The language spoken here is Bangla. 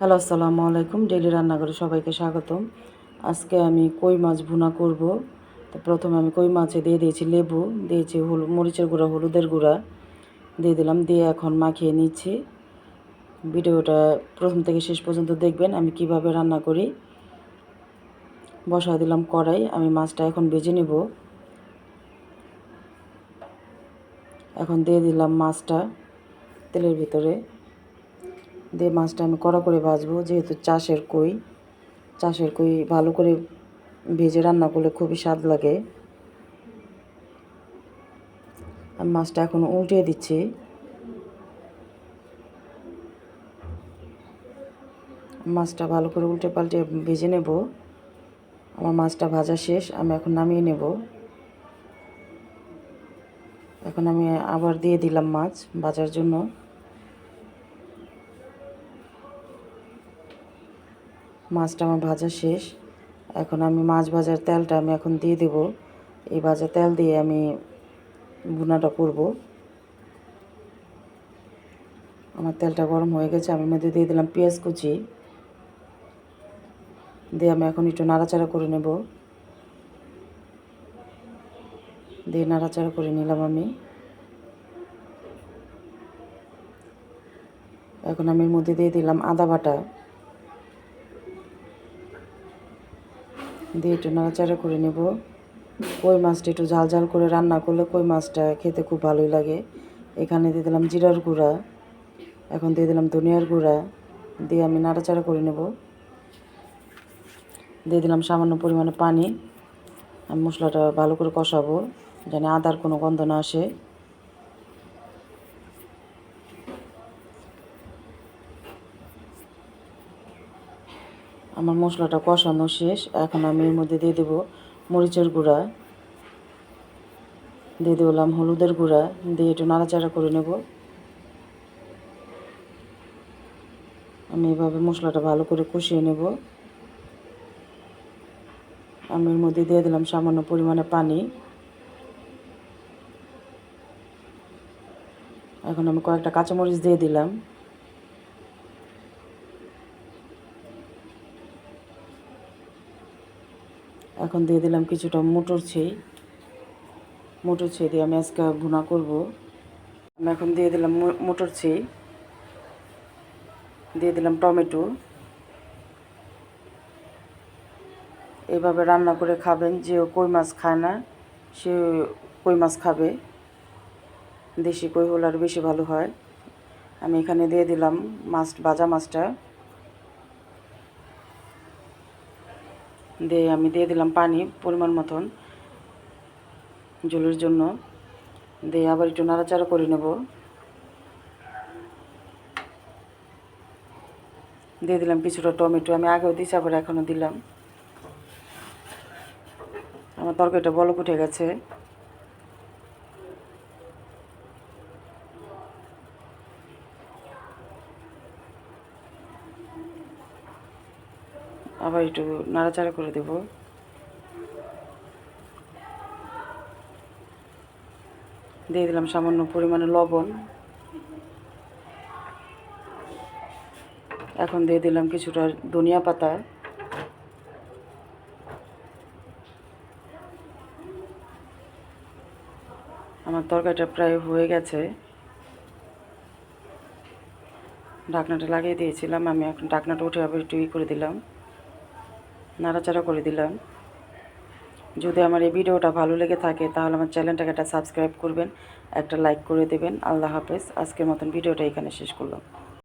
হ্যালো, আসসালামু আলাইকুম। ডেলি রান্নাঘরে সবাইকে স্বাগতম। আজকে আমি কই মাছ ভুনা করব। তো প্রথমে আমি কই মাছে দিয়ে দিয়েছি লেবু, দিয়েছি হলু, মরিচের গুঁড়া, হলুদের গুঁড়া দিয়ে দিলাম, দিয়ে এখন মাখিয়ে নিচ্ছি। ভিডিওটা প্রথম থেকে শেষ পর্যন্ত দেখবেন আমি কীভাবে রান্না করি। বসা দিলাম কড়াই, আমি মাছটা এখন ভেজে নেব। এখন দিয়ে দিলাম মাছটা তেলের ভিতরে। দিয়ে মাছটা আমি কড়া করে ভাজবো, যেহেতু চাষের কই চাষের কই ভালো করে ভেজে রান্না করলে খুবই স্বাদ লাগে। আমি মাছটা এখন উল্টিয়ে দিচ্ছি। মাছটা ভালো করে উল্টে পাল্টে ভেজে নেব। আমার মাছটা ভাজা শেষ, আমি এখন নামিয়ে নেব। এখন আমি আবার দিয়ে দিলাম মাছ ভাজার জন্য। মাছটা আমার ভাজা শেষ। এখন আমি মাছ ভাজার তেলটা আমি এখন দিয়ে দেব। এই ভাজা তেল দিয়ে আমি ভুনাটা করব। আমার তেলটা গরম হয়ে গেছে, আমি মধ্যে দিয়ে দিলাম পেঁয়াজ কুচি। দিয়ে আমি এখন একটু নাড়াচাড়া করে নেব। দিয়ে নাড়াচাড়া করে নিলাম আমি। এখন আমি মধ্যে দিয়ে দিলাম আদা বাটা। দিয়ে একটু নাড়াচাড়া করে নেব। কই মাছটা একটু ঝাল ঝাল করে রান্না করলে কই মাছটা খেতে খুব ভালোই লাগে। এখানে দিয়ে দিলাম জিরার গুঁড়া, এখন দিয়ে দিলাম ধনিয়ার গুঁড়া, দিয়ে আমি নাড়াচাড়া করে নেব। দিয়ে দিলাম সামান্য পরিমাণে পানি, আমি মশলাটা ভালো করে কষাবো, যেন আদার কোনো গন্ধ না আসে। আমার মশলাটা কষানো শেষ। এখন আমি এর মধ্যে দিয়ে দেবো মরিচের গুঁড়া। দিয়ে দিলাম হলুদের গুঁড়া। দিয়ে একটু নাড়াচাড়া করে নেব। আমি এভাবে মশলাটা ভালো করে কষিয়ে নেব। আমি এর মধ্যে দিয়ে দিলাম সামান্য পরিমাণে পানি। এখন আমি কয়েকটা কাঁচামরিচ দিয়ে দিলাম। এখন দিয়ে দিলাম কিছুটা মোটর ছেই। মোটর ছেই দিয়ে আমি আজকে ভুনা করব। আমি এখন দিয়ে দিলাম মোটর ছেই। দিয়ে দিলাম টমেটো। এভাবে রান্না করে খাবেন, যে কই মাছ খায় না, সে কই মাছ খাবে। দেশি কই হলে আর বেশি ভালো হয়। আমি এখানে দিয়ে দিলাম মাছ, ভাজা মাছটা। দিয়ে আমি দিয়ে দিলাম পানি পরিমাণ মতন, জলের জন্য। দিয়ে আবার একটু নাড়াচাড়া করে নেব। দিয়ে দিলাম কিছুটা টমেটো, আমি আগেও দিয়েছি আবার এখনও দিলাম। আমার তরকারিটা বলক উঠে গেছে। আবার একটু নাড়াচাড়া করে দেব। দিয়ে দিলাম সামান্য পরিমাণে লবণ। এখন দিয়ে দিলাম কিছুটা ধনিয়া পাতা। আমার তরকারিটা প্রায় হয়ে গেছে। ঢাকনাটা লাগিয়ে দিয়েছিলাম, আমি এখন ঢাকনাটা উঠে আবার একটু ই করে দিলাম। নাড়াচাড়া করে দিলাম। যদি আমার এই ভিডিওটা ভালো লেগে থাকে, তাহলে আমার চ্যানেলটাকে একটা সাবস্ক্রাইব করবেন, একটা লাইক করে দেবেন। আল্লাহ হাফেজ। আজকের মতন ভিডিওটা এখানে শেষ করলাম।